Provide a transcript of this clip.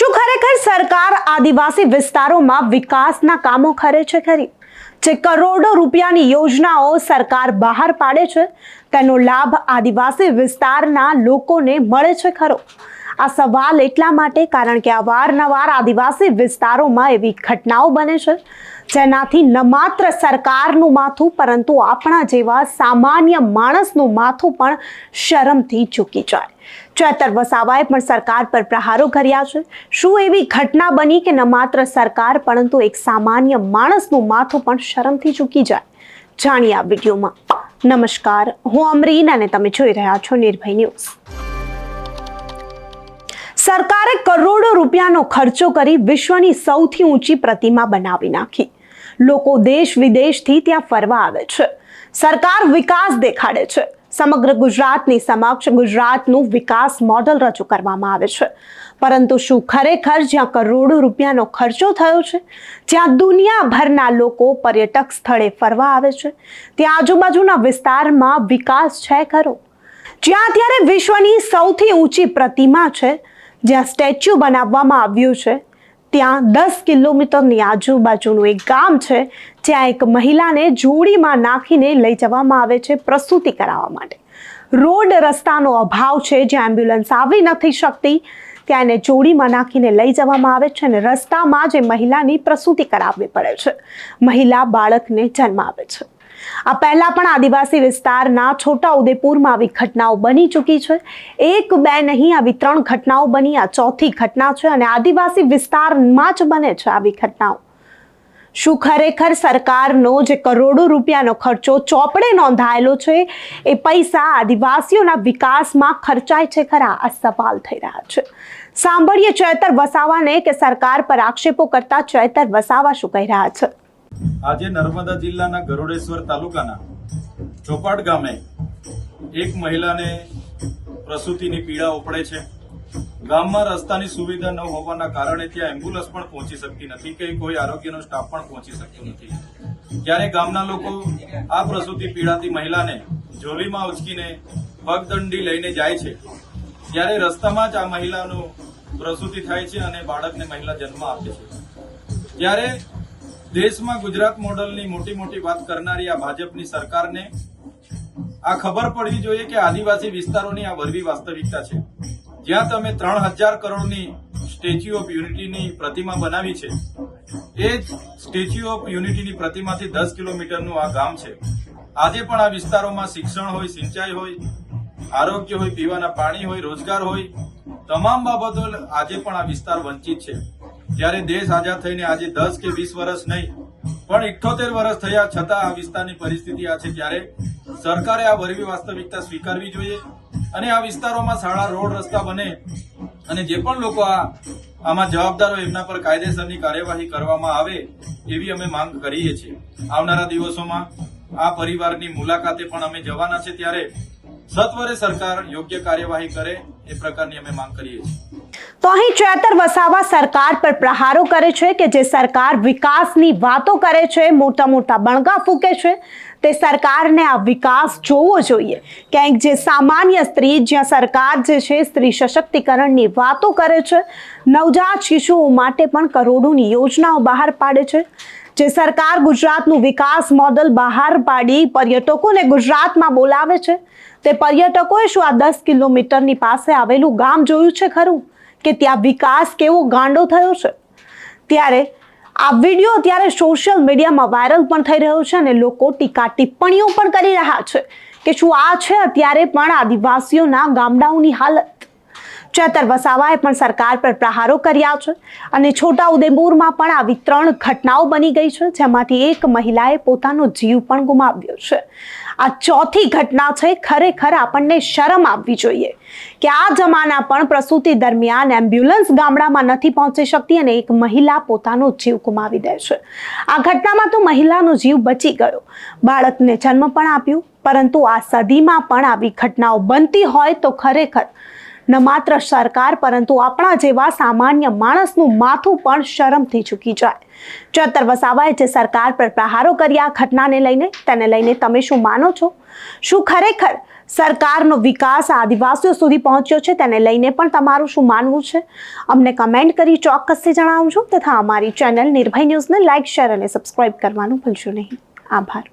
શું ખરેખર સરકાર આદિવાસી વિસ્તારોમાં વિકાસના કામો કરે છે ખરી? જે કરોડો રૂપિયાની યોજનાઓ સરકાર બહાર પાડે છે, તેનો લાભ આદિવાસી વિસ્તારના લોકોને મળે છે ખરો? આ સવાલ એટલા માટે કારણ કે અવારનવાર આદિવાસી વિસ્તારોમાં એવી ઘટનાઓ બને છે, જેનાથી ન માત્ર સરકારનું માથું, પરંતુ આપણા જેવા સામાન્ય માણસનું માથું પણ શરમથી ચૂકી જાય. ચેતર વસાવાએ પણ સરકાર પર પ્રહારો કર્યા છે. શું એવી ઘટના બની કે ન માત્ર સરકાર, પરંતુ એક સામાન્ય માણસનું માથું પણ શરમથી ચૂકી જાય? જાણીએ આ વિડીયોમાં. નમસ્કાર, હું અમરીન અને તમે જોઈ રહ્યા છો નિર્ભય ન્યૂઝ. સરકારે કરોડો રૂપિયાનો ખર્ચો કરી વિશ્વની સૌથી ઊંચી પ્રતિમા બનાવી નાખી. લોકો દેશ વિદેશથી ત્યાં ફરવા આવે છે. સરકાર વિકાસ દેખાડે છે. સમગ્ર ગુજરાતની સમક્ષ ગુજરાતનું વિકાસ મોડલ રજૂ કરવામાં આવે છે. પરંતુ શું ખરેખર જ્યાં કરોડો રૂપિયાનો ખર્ચો થયો છે, જ્યાં દુનિયાભરના લોકો પર્યટક સ્થળે ફરવા આવે છે, ત્યાં આજુબાજુના વિસ્તારમાં વિકાસ છે ખરો? જ્યાં અત્યારે વિશ્વની સૌથી ઊંચી પ્રતિમા છે, જ્યાં સ્ટેચ્યુ બનાવવામાં આવ્યું છે ત્યાં દસ કિલોમીટરની આજુબાજુનું એક ગામ છે, જ્યાં એક મહિલાને જોડીમાં નાખીને લઈ જવામાં આવે છે પ્રસૂતિ કરાવવા માટે. રોડ રસ્તાનો અભાવ છે, જ્યાં એમ્બ્યુલન્સ આવી નથી શકતી, ત્યાં એને જોડીમાં નાખીને લઈ જવામાં આવે છે અને રસ્તામાં જ એ મહિલાની પ્રસૂતિ કરાવવી પડે છે. મહિલા બાળકને જન્મ આવે છે. આ પહેલા પણ આદિવાસી વિસ્તારના છોટા ઉદેપુરમાં આવી ઘટનાઓ બની ચૂકી છે. એક બે નહીં, આવી ત્રણ ઘટનાઓ બની. આ ચોથી ઘટના છે અને આદિવાસી વિસ્તારમાં જ બને છે આવી ઘટનાઓ. શું ખરેખર સરકારનો જે કરોડો રૂપિયાનો ખર્ચો ચોપડે નોંધાયેલો છે? એ પૈસા આદિવાસીઓના વિકાસમાં ખર્ચાય છે ખરા? આ સવાલ થઈ રહ્યા છે. સાંભળીએ ચેતર વસાવાને કે સરકાર પર આક્ષેપો કરતા ચેતર વસાવા શું કહી રહ્યા છે? આજે નર્મદા જિલ્લાના ગરુડેશ્વર તાલુકાના ચોપાટ ગામે એક મહિલાને પ્રસૂતિની પીડા ઉપડે છે. ગામમાં રસ્તાની સુવિધા ન હોવાના કારણે ત્યાં એમ્બ્યુલન્સ પણ પહોંચી શકતી નથી કે કોઈ આરોગ્યનો સ્ટાફ પણ પહોંચી શકતો નથી. ત્યારે ગામના લોકો આ પ્રસૂતિ પીડાતી મહિલાને જોલીમાં ઉચકીને પગદંડી લઈને જાય છે. ત્યારે રસ્તામાં જ આ મહિલાનું પ્રસૂતિ થાય છે અને બાળકને મહિલા જન્મ આપે છે. ત્યારે દેશમાં ગુજરાત મોડલની મોટી મોટી વાત કરનારી આ ભાજપની સરકારને આ ખબર પડવી જોઈએ કે આદિવાસી વિસ્તારોની આ વરવી વાસ્તવિકતા છે. જ્યાં તમે ત્રણ હજાર કરોડની સ્ટેચ્યુ ઓફ યુનિટીની પ્રતિમા બનાવી છે, એ જ સ્ટેચ્યુ ઓફ યુનિટીની પ્રતિમાથી દસ કિલોમીટરનું આ ગામ છે. આજે પણ આ વિસ્તારોમાં શિક્ષણ હોય, સિંચાઈ હોય, આરોગ્ય હોય, પીવાના પાણી હોય, રોજગાર હોય, તમામ બાબતો આજે પણ આ વિસ્તાર વંચિત છે. ત્યારે દેશ આઝાદ થઈને આજે દસ કે વીસ વર્ષ નહીં, પણ ઇઠોતેર વર્ષ થયા છતાં આ વિસ્તારની પરિસ્થિતિ આ છે ત્યારે સરકારે આ વરવી વાસ્તવિકતા સ્વીકારવી જોઈએ અને આ વિસ્તારોમાં શાળા, રોડ, રસ્તા બને અને જે પણ લોકો આ, આમાં જવાબદાર એમના પર કાયદેસરની કાર્યવાહી કરવામાં આવે એવી અમે માંગ કરીએ છીએ. આવનારા દિવસોમાં આ પરિવારની મુલાકાતે પણ અમે જવાના છે ત્યારે સત્વરે સરકાર યોગ્ય કાર્યવાહી કરે એ પ્રકારની અમે માંગ કરીએ છીએ. તો અહીં ચેતર વસાવા સરકાર પર પ્રહારો કરે છે કે જે સરકાર વિકાસની વાતો કરે છે, મોટા મોટા બણગા ફૂકે છે, તે સરકારને આ વિકાસ જોવો જોઈએ. ક્યાંક જે સામાન્ય સ્ત્રી જ્યાં સરકાર જે છે, સ્ત્રી સશક્તિકરણની વાતો કરે છે, નવજાત શિશુઓ માટે પણ કરોડોની યોજનાઓ બહાર પાડે છે. જે સરકાર ગુજરાતનું વિકાસ મોડલ બહાર પાડી પર્યટકોને ગુજરાતમાં બોલાવે છે, તે પર્યટકોએ શું આ દસ કિલોમીટરની પાસે આવેલું ગામ જોયું છે ખરું? કે ત્યાં વિકાસ કેવો ગાંડો થયો છે? ત્યારે આ વીડિયો અત્યારે સોશિયલ મીડિયામાં વાયરલ પણ થઈ રહ્યો છે અને લોકો ટીકા ટિપ્પણીઓ પણ કરી રહ્યા છે કે શું આ છે અત્યારે પણ આદિવાસીઓના ગામડાઓની હાલત? ચેતર વસાવાએ પણ સરકાર પર પ્રહારો કર્યા છે અને છોટા ઉદેપુરમાં પણ આવી ત્રણ ઘટનાઓ બની ગઈ છે જેમાંથી એક મહિલાએ પોતાનો જીવ પણ ગુમાવ્યો છે. આ ચોથી ઘટના છે, ખરેખર આપણને શરમ આવવી જોઈએ કે આ જમાના પણ પ્રસૂતિ દરમિયાન એમ્બ્યુલન્સ ગામડામાં નથી પહોંચી શકતી અને એક મહિલા પોતાનો જીવ ગુમાવી દે છે. આ ઘટનામાં તો મહિલાનો જીવ બચી ગયો. બાળકને જન્મ પણ આપ્યું, પરંતુ આ સદીમાં પણ આવી ઘટનાઓ બનતી હોય તો ખરેખર ન માત્ર સરકાર, પરંતુ આપણા જેવા સામાન્ય માણસનું માથું પણ શરમથી ચૂકી જાય. ચતર વસાવાએ જે સરકાર પર પ્રહારો કર્યા ઘટનાને લઈને, તેને લઈને તમે શું માનો છો? શું ખરેખર સરકારનો વિકાસ આદિવાસીઓ સુધી પહોંચ્યો છે? તેને લઈને પણ તમારું શું માનવું છે? અમને કમેન્ટ કરી ચોક્કસથી જણાવજો, તથા અમારી ચેનલ નિર્ભય ન્યૂઝને લાઇક શેર અને સબસ્ક્રાઇબ કરવાનું ભૂલશો નહીં. આભાર.